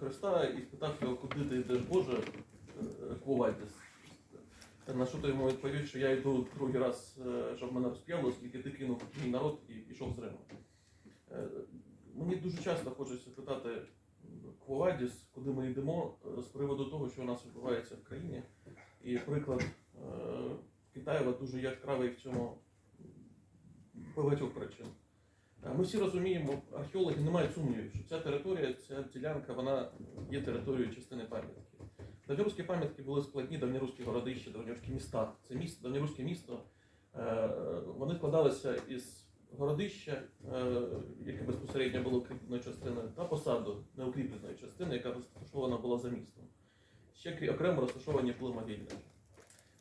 Христа і спитав його, куди ти йдеш, Боже, е, квувайтесь. На що той йому відповів, що я йду другий раз, е, щоб мене розп'яли, оскільки ти кинув мій народ і пішов з Риму. Е, Мені дуже часто хочеться питати Квовадіс, куди ми йдемо, з приводу того, що у нас відбувається в країні. І приклад Китаєва дуже яскравий в цьому Ми всі розуміємо, археологи не мають сумнівів, що ця територія, ця ділянка, вона є територією частини пам'ятки. Давньоруські пам'ятки були складні, давньоруські городища, давньоруські міста. Це місто, давньоруське місто, е, вони складалися із городища, е, яке безпосередньо було укріпленою частиною, та посаду неукріпленої частини, яка розташована була за містом. Ще окремо розташовані були могильники.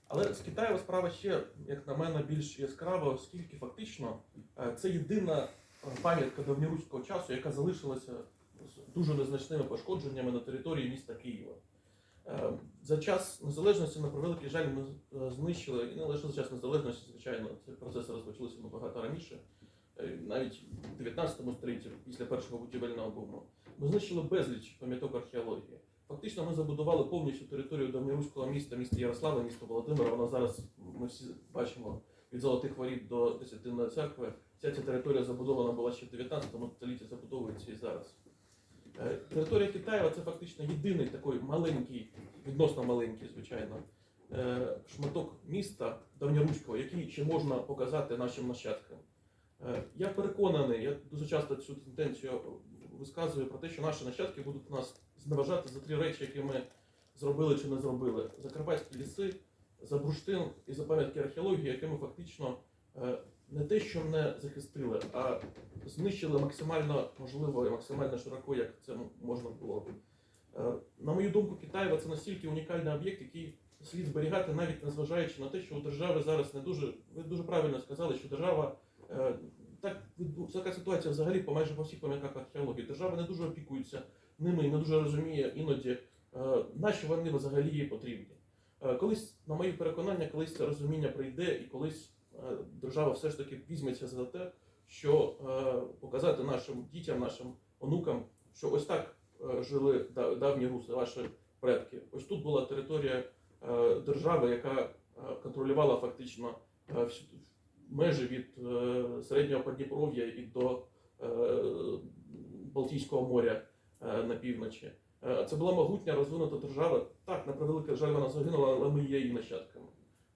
Але з Китаєва справа ще, як на мене, більш яскрава, оскільки фактично е, це єдина пам'ятка давньоруського часу, яка залишилася з дуже незначними пошкодженнями на території міста Києва. Е, За час незалежності, на превеликий жаль, ми е, знищили, і не лише за час незалежності, звичайно, ці процеси розпочалися набагато раніше, е, навіть в 19 столітті, після першого будівельного буму. Ми знищили безліч пам'яток археології. Фактично ми забудували повністю територію давньоруського міста, міста Ярослава, міста Володимира. Вона зараз, ми всі бачимо, від Золотих Воріт до Десятинної церкви. Вся ця територія забудована була ще в 19 столітті, забудовується і зараз. Е, Територія Китаєва це фактично єдиний такий маленький, відносно маленький, звичайно, е, шматок міста давньоруського, який ще можна показати нашим нащадкам. Е, Я переконаний, я дуже часто цю тенденцію висказую про те, що наші нащадки будуть нас зневажати за три речі, які ми зробили чи не зробили: закарпатські ліси, за бурштин і за пам'ятки археології, які ми фактично е, не те, що не захистили, а знищили максимально можливо і максимально широко, як це можна було. Е, На мою думку, Китаєва це настільки унікальний об'єкт, який слід зберігати, навіть незважаючи на те, що у держави зараз не дуже. Ви дуже правильно сказали, що держава е, так така ситуація взагалі по майже по всіх пам'ятках археології. Держава не дуже опікується ними і не дуже розуміє іноді, на що вони взагалі потрібні. Е, Колись, на моє переконання, колись це розуміння прийде, і колись е, держава все ж таки візьметься за те, що е, показати нашим дітям, нашим онукам, що ось так жили да- давні руси, ваші предки. Ось тут була територія держави, яка контролювала фактично межі від середнього Подніпров'я і до Балтійського моря на півночі. Е, Це була могутня розвинута держава. Так, на превеликий жаль, вона загинула, але ми є її нащадками.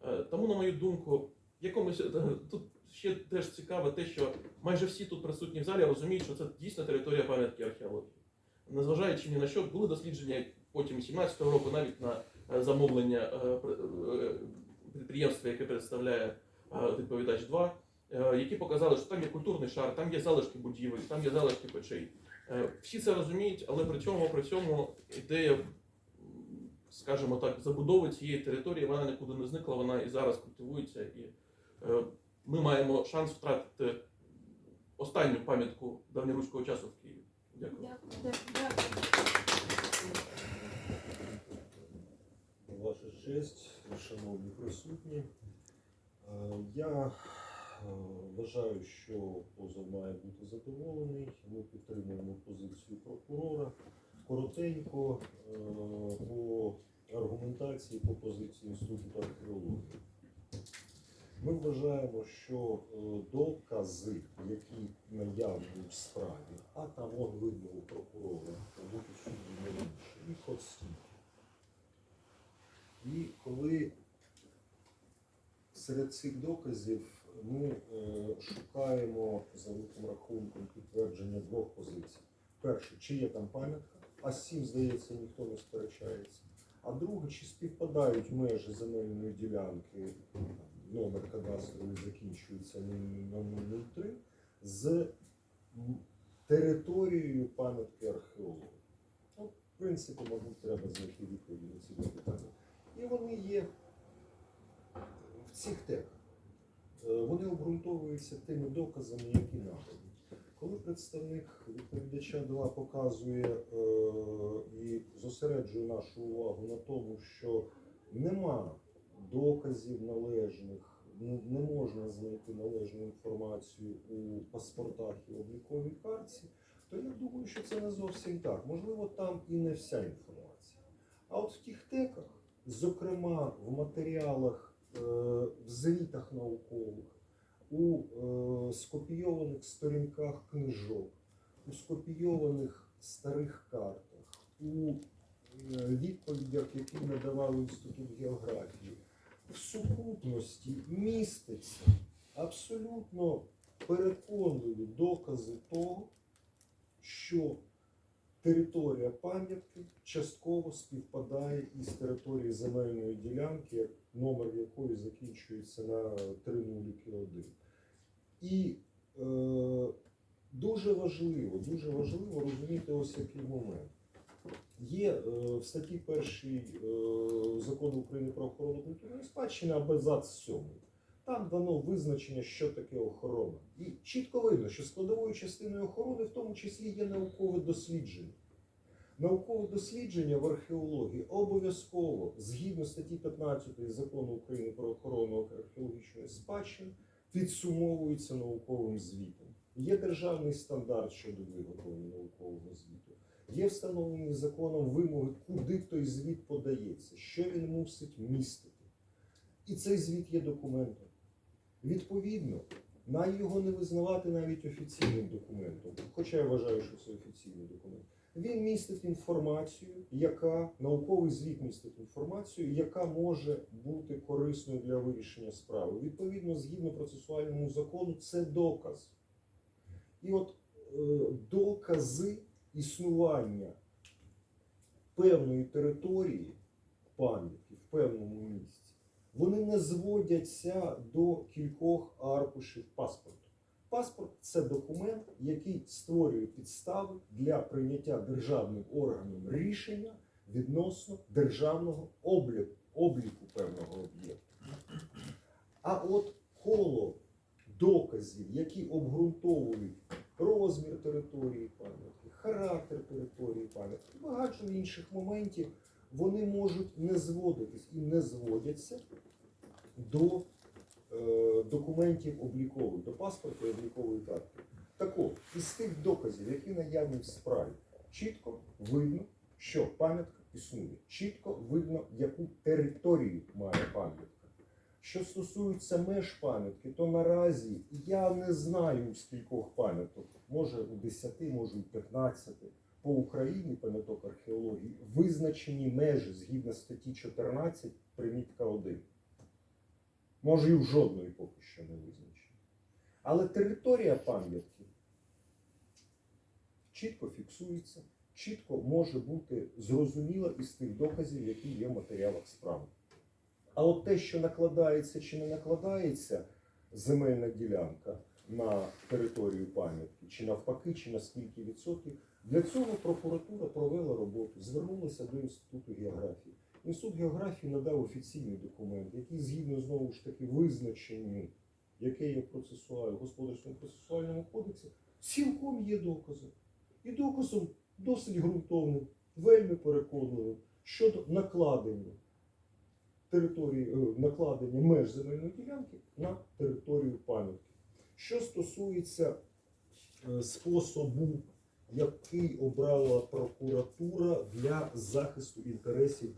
Е, Тому, на мою думку, якомусь е, тут ще теж цікаве те, що майже всі тут присутні в залі розуміють, що це дійсно територія пам'ятки археології. Незважаючи ні на що, були дослідження потім 17-го року, навіть на е, замовлення е, при- е, підприємства, яке представляє е, відповідач 2, е, які показали, що там є культурний шар, там є залишки будівель, там є залишки печей. Е, Всі це розуміють, але при цьому при цьому ідея, скажімо так, забудови цієї території вона нікуди не зникла, вона і зараз культивується. І е, ми маємо шанс втратити останню пам'ятку давньоруського часу в Києві. Дякую. Дякую. Дякую. Ваша честь, шановні присутні. Е, Я вважаю, що позов має бути задоволений. Ми підтримуємо позицію прокурора. Коротенько е, по аргументації по позиції Інституту археології. Ми вважаємо, що е, докази, які наявні в справі, а там он видно у прокурора, бути суді не інше, їх. І коли серед цих доказів ми е, шукаємо за великим рахунком підтвердження двох позицій. Перше, чи є там пам'ятка, а цим, здається, ніхто не сперечається. А друге, чи співпадають межі земельної ділянки, номер кадастровий закінчується на 003, з територією пам'ятки археології. Ну, в принципі, мабуть, треба знайти відповіді на ці питання. І вони є в цих теках. Е, Вони обґрунтовуються тими доказами, які надані. Коли представник відповідача 2 показує е, і зосереджує нашу увагу на тому, що нема доказів належних, не, можна знайти належну інформацію у паспортах і обліковій картці, то я думаю, що це не зовсім так. Можливо, там і не вся інформація. А от в тих теках, зокрема в матеріалах, в звітах наукових, у е, скопійованих сторінках книжок, у скопійованих старих картах, у е, відповідях, які надавав Інститут географії, в сукупності міститься абсолютно переконливі докази того, що територія пам'ятки частково співпадає із територією земельної ділянки, номер якої закінчується на 3001. І е, дуже важливо, дуже важливо розуміти ось який момент. Є е, в статті 1 е, закону України про охорону культурної спадщини абзац 7. Там дано визначення, що таке охорона. І чітко видно, що складовою частиною охорони в тому числі є наукове дослідження. Наукове дослідження в археології обов'язково, згідно статті 15 закону України про охорону археологічної спадщини, підсумовується науковим звітом. Є державний стандарт щодо виготовлення наукового звіту. Є встановлені законом вимоги, куди той звіт подається, що він мусить містити. І цей звіт є документом. Відповідно, на його не визнавати навіть офіційним документом, хоча я вважаю, що це офіційний документ. Він містить інформацію, яка науковий звіт містить інформацію, яка може бути корисною для вирішення справи. Відповідно, згідно процесуальному закону, це доказ. І от е, докази існування певної території пам'ятки в певному місці, вони не зводяться до кількох аркушів паспорту. Паспорт це документ, який створює підстави для прийняття державним органом рішення відносно державного обліку, обліку певного об'єкту. А от коло доказів, які обґрунтовують розмір території пам'ятки, характер території пам'ятки, багато інших моментів, вони можуть не зводитись і не зводяться до е, документів облікових, до паспорту облікової картки. Так от, із тих доказів, які наявні в справі, чітко видно, що пам'ятка існує. Чітко видно, яку територію має пам'ятка. Що стосується меж пам'ятки, то наразі я не знаю скількох пам'яток, може у 10, може у 15 по Україні пам'яток археології визначені межі згідно статті 14 примітка 1. Може, і в жодної поки що не визначені. Але територія пам'ятки чітко фіксується, чітко може бути зрозуміла із тих доказів, які є в матеріалах справи. А от те, що накладається чи не накладається земельна ділянка на територію пам'ятки, чи навпаки, чи на скільки відсотків, для цього прокуратура провела роботу, звернулася до Інституту географії. Інститут географії надав офіційний документ, який згідно знову ж таки визначенню, яке є в господарському процесуальному кодексі, цілком є доказом. І доказом досить ґрунтовним, вельми переконливим щодо накладення території, е, накладення меж земельної ділянки на територію пам'ятки. Що стосується е, способу, який обрала прокуратура для захисту інтересів